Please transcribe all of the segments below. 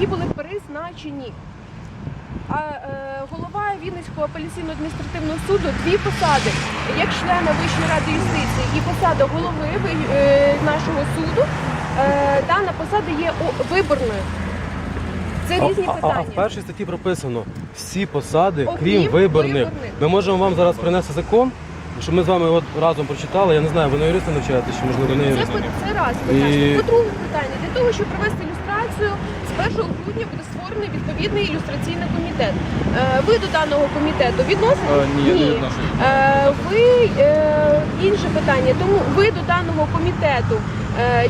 які були призначені. А е, голова Вінницького апеляційного адміністративного суду дві посади, як члена Вищої ради юстиції і посада голови е, нашого суду. Е, дана посада є виборною. Це різні а, а, а в першій статті прописано всі посади, Окрім крім виборних. виборних. Ми можемо вам зараз принести закон, щоб ми з вами от разом прочитали. Я не знаю, ви на юриста навчаєтесь, чи можливо не Це, юрист. пи- це раз питання. І- По-друге питання, для того, щоб провести ілюстрацію, 1 грудня буде створений відповідний ілюстраційний комітет. Е, ви до даного комітету відносите? Е, ні, не відношусь. Е, ви інше питання. Тому ви до даного комітету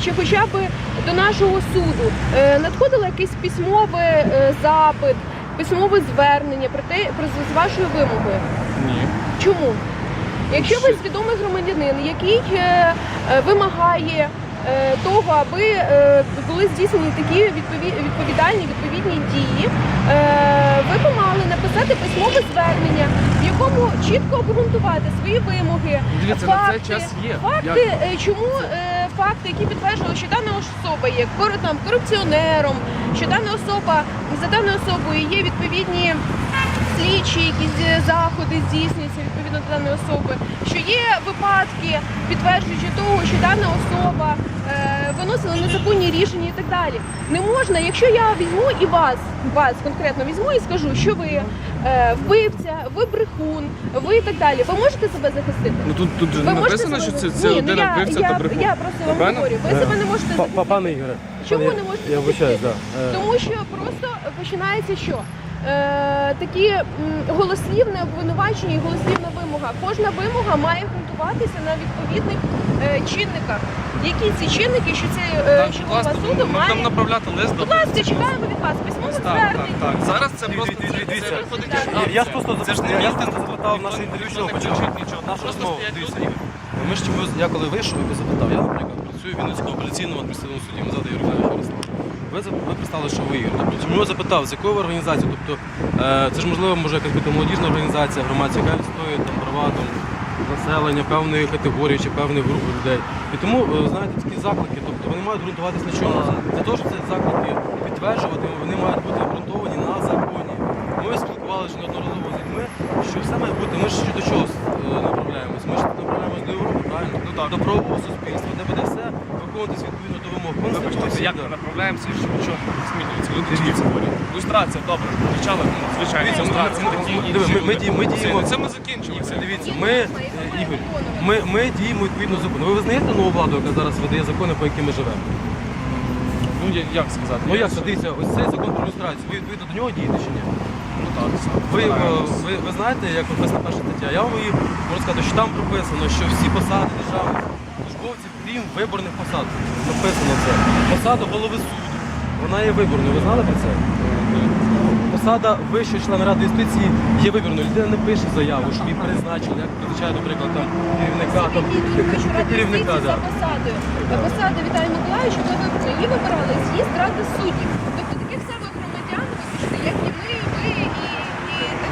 чи хоча б до нашого суду надходило якийсь письмовий е, запит, письмове звернення про те, про з вашою вимогою? Ні. Чому? Якщо ви свідомий громадянин, який вимагає того, аби е, були здійснені такі відпові- відповідальні відповідні дії, е, ви б мали написати письмове звернення, в якому чітко обґрунтувати свої вимоги, Дивіться, на факти, цей час є. факти, е, чому е, факти, які підтверджували, що дана особа є кор- там, корупціонером, що дана особа за даною особою є відповідні слідчі, якісь е, заходи здійснюються відповідно до даної особи, що є випадки, підтверджуючи того, що дана особа е, виносила незаконні рішення і так далі. Не можна, якщо я візьму і вас, вас конкретно візьму і скажу, що ви е, вбивця, ви брехун, ви і так далі. Ви можете себе захистити? Ну тут, тут же Ви можете написано, що це, захистити? це Ні, ну людина я, вбивця я, та брехун. я просто вам Правильно? говорю, ви Е, себе не можете Па- захистити. Пане Ігоре, Чому пане- не можете Я вибачаюсь, захистити? да. Е, Тому що просто починається що? Е, такі голослівне обвинувачення і голослівна вимога. Кожна вимога має ґрунтуватися на відповідних е, чинниках. Які ці чинники, що це е, голова суду ми має. там направляти лист до Будь ласка, чекаємо від вас письмове так, звернення. так. Зараз це просто дивіться. Я ж просто не я ж запитав наше інтерв'ю, що нічого. Нашу розмову. Дивіться, Ми ж чомусь, я коли вийшов, я запитав, я, наприклад, працюю в Вінницькому апеляційному адміністративному суді, мене звати Юрій Ярослав. Ви, ви представили, що ви Ігор. Тобто, чому я запитав, з якої ви організації? Тобто, е, це ж можливо може якась бути молодіжна організація, громадська, яка відстоює там права там, населення певної категорії чи певних груп людей. І тому, е, знаєте, такі заклики, тобто вони мають ґрунтуватись на чому? Для того, щоб ці заклики підтверджувати, вони мають бути обґрунтовані на законі. Ми спілкувалися неодноразово з людьми, що все має бути, ми ж до чого е, направляємось? Ми ж направляємось до Європи, так. До правового суспільства, де буде все виконуватись відповідно до вимог. Вибачте, Конституції, як ми направляємося, що що змінюється? Люди тільки говорять. Люстрація, добре, ну, звичайно, Дивіться, люстрація, ми- такі ми- інші ми- ми люди. діємо- ми діємо- Це ми закінчили. Дивіться, ми, е, Ігор, ми, ми діємо відповідно закону. Ви визнаєте нову владу, яка зараз видає закони, по яким ми живемо? Ну, я- як сказати? Ну Я як це, дивіться, ось цей закон про люстрацію, ви відповідно до нього дієте чи ні? Ви, е, ви, ви знаєте, як прописана перша стаття? Я вам її можу сказати, що там прописано, що всі посади державних службовців, крім виборних посад, написано це. Посада голови суду, вона є виборною. Ви знали про це? Посада вищого члена ради юстиції є виборною. Людина не пише заяву, що її призначили, як призначає, наприклад, там керівника, там керівника. за Да. посадою. Посада Віталія Миколаївича була виборна. Її вибирали з'їзд ради суддів. Тобто таких самих громадян, вибачте, як і ми, ви і,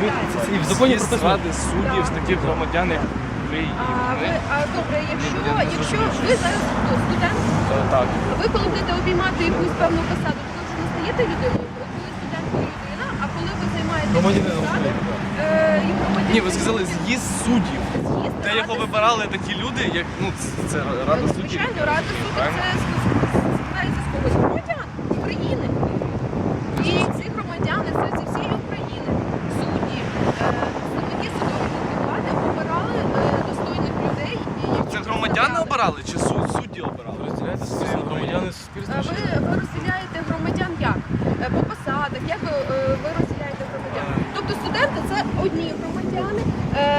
це- І в законі прописано. ради суддів з таких громадян, як ви і А, ви, ми. а добре, якщо, якщо ви зараз студент, Е, Так. ви коли будете обіймати якусь певну посаду, то ви вже не стаєте людиною. Коли студент ви людина, а коли ви займаєте Громадянином посаду, України, е, і громадянин- Ні, ви сказали з'їзд суддів. З'їзд Де ради його вибирали такі люди, як ну це, це рада суддів. Звичайно, Рада суддів це з когось громадян України. І ці громадяни це зі всієї України. Судді, е, представники судових гілки влади обирали е, достойних людей. які Це громадяни представляли. обирали чи суд, судді обирали? Розділяєте суспільство, громадяни Е, суспільства? Ви, ви розділяєте громадян як? Е, По посадах, як ви, е, ви розділяєте громадян? Тобто студенти це одні громадяни, е, прес- е,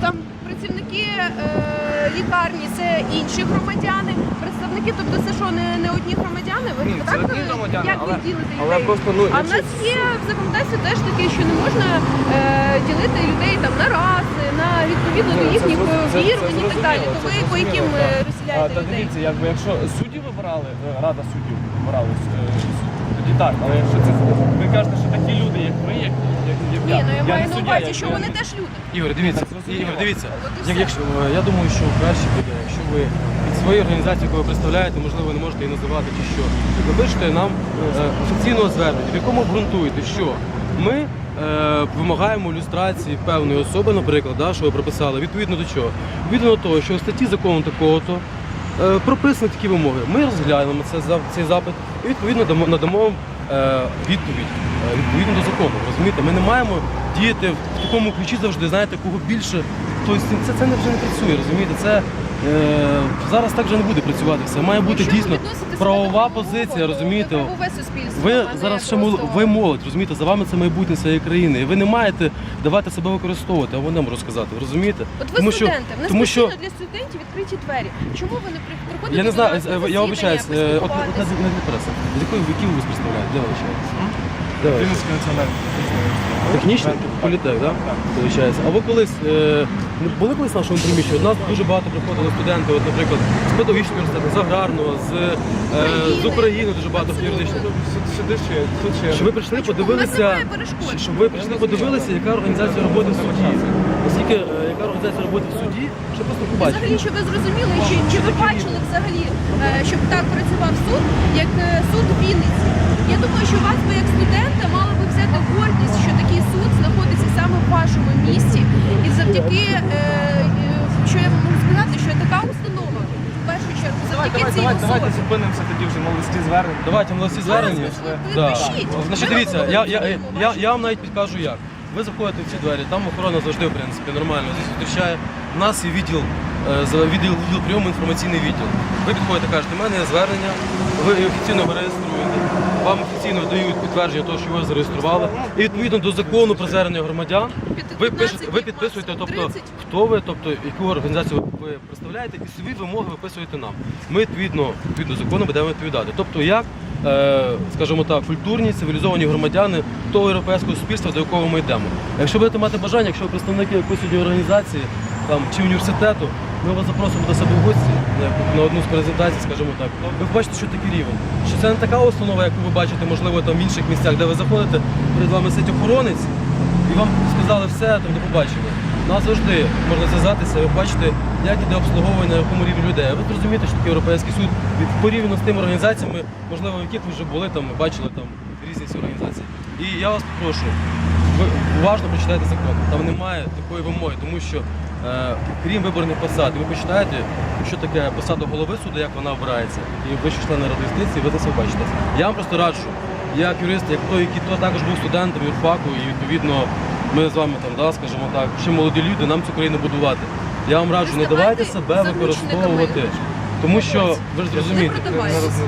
там працівники е, лікарні це інші громадяни, представники, тобто це що, не, не одні громадяни? Ви Ні, це так одні громадяни, як ви але- ділите але людей? просто, ну, а в якщо- нас є в законодавстві теж таке, що не можна е, ділити людей там на раси, на відповідно до це їхніх це- вірувань і так далі. То ви це по яким зрозуміло, е, так. розділяєте Та людей? дивіться, якби якщо судді вибирали, е, рада суддів вибирала е, суд, тоді так, але якщо це ви кажете, що такі люди, як ви, як, як, як Ні, ну я не маю на суддя, увазі, я- що я вони теж люди. Ігор, дивіться, Ігор, дивіться. Як, якщо, е, я думаю, що краще буде, якщо ви під свої організації, яку ви представляєте, можливо, не можете її називати чи що. Напишете нам е, офіційного звернення, в якому обґрунтуєте, що ми е, вимагаємо люстрації певної особи, наприклад, да, що ви прописали, відповідно до чого? Відповідно до того, що в статті закону такого-то е, прописані такі вимоги. Ми розглянемо це, цей запит і відповідно дамо, надамо вам відповідь е, відповідно до закону. Розумієте, ми не маємо діяти в такому ключі завжди, знаєте, кого більше. Тобто це, це вже не працює, розумієте? Це е, зараз так вже не буде працювати все. Має бути Якщо дійсно правова позиція, розумієте? Ви зараз ще мол... ви молодь, розумієте, за вами це майбутнє цієї країни. І ви не маєте давати себе використовувати, а вони можу сказати. Розумієте? От ви тому що, студенти, в нас тому що для студентів відкриті двері. Чому ви не приходите я не знаю, е, я обичаюсь, е, от, от поспілкуватись? на, на преса. З якої які ви представляєте? Де ви навчаєтесь? Де ви? Вінницький національний Технічний політех, так? Виходить. А ви колись е, не були колись в нашому приміщенні? От нас дуже багато приходили студенти, от, наприклад, з педагогічного університету, з аграрного, з, е, з України дуже багато юридичних. Сюди ще, тут ще. Щоб ви прийшли, подивилися, щоб ви прийшли, подивилися, яка організація роботи в суді. Наскільки е, яка організація роботи в суді, щоб просто побачити. Взагалі, щоб ви зрозуміли, чи, чи ви бачили взагалі, е, щоб так працював суд, як е, суд в Вінниці. Я думаю, що вас би як студента мало би взяти гордість, що такий суд знаходиться саме в вашому місті. І завдяки, е, е, що я вам можу сказати, що така установа, в першу чергу, завдяки давай, цій давайте особі. зупинимося тоді вже на листі звернень. Давайте на всі звернення. ви Да. пишіть. Значить, дивіться, вам я, я, я, я вам навіть підкажу як. Ви заходите в ці двері, там охорона завжди, в принципі, нормально здесь зустрічає. У нас є відділ, е, відділ, відділ прийому, інформаційний відділ. Ви підходите, кажете, у мене є звернення, ви офіційно реєструєте, вам офіційно дають підтвердження того, що ви зареєстрували. І відповідно до закону про звернення громадян, ви пишете, ви підписуєте, тобто хто ви, тобто яку організацію ви представляєте, і собі вимоги виписуєте нам. Ми відповідно відповідно закону будемо відповідати. Тобто, як, е, скажімо так, культурні, цивілізовані громадяни того європейського суспільства, до якого ми йдемо. Якщо будете мати бажання, якщо ви представники якоїсь організації там чи університету, ми вас запросимо до себе в гості на- одну з презентацій, скажімо так. Ви побачите, що такий рівень. Що це не така установа, яку ви бачите, можливо, там в інших місцях, де ви заходите, перед вами сидить охоронець, і вам сказали все, там до побачення. Нас завжди можна зв'язатися, ви бачите, як іде обслуговування, на якому рівні людей. А ви зрозумієте, що таке європейський суд порівняно з тими організаціями, можливо, в яких ви вже були, там бачили там різні ці організації. І я вас попрошу, ви уважно прочитайте закон. Там немає такої вимоги, тому що крім виборних посад, ви почитаєте, що таке посада голови суду, як вона обирається, і ви члени ради юстиції, ви це все бачите. Я вам просто раджу, як юрист, як той, який то також був студентом юрфаку, і відповідно ми з вами там, да, скажімо так, ще молоді люди, нам цю країну будувати. Я вам раджу, не давайте себе використовувати. Тому що ви ж зрозумієте,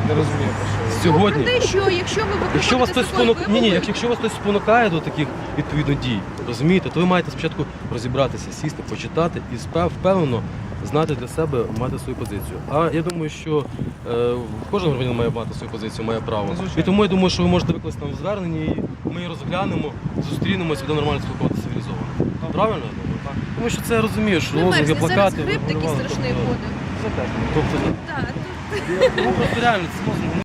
Не розумію, що. сьогодні. Те, що якщо ви Якщо вас хтось спонук... ні, ні, якщо вас хтось спонукає до таких відповідно дій, розумієте, то ви маєте спочатку розібратися, сісти, почитати і впевнено знати для себе, мати свою позицію. А я думаю, що е, кожен громадянин має мати свою позицію, має право. Ну. І тому я думаю, що ви можете викласти нам звернення, і ми її розглянемо, зустрінемося, буде нормально спілкуватися цивілізовано. Правильно? я думаю? Так. Тому що це розумієш, ви лозунги, мерзне, зараз плакати. гриб такий страшний ходить. Це теж. Тобто, Так, ну, просто реально це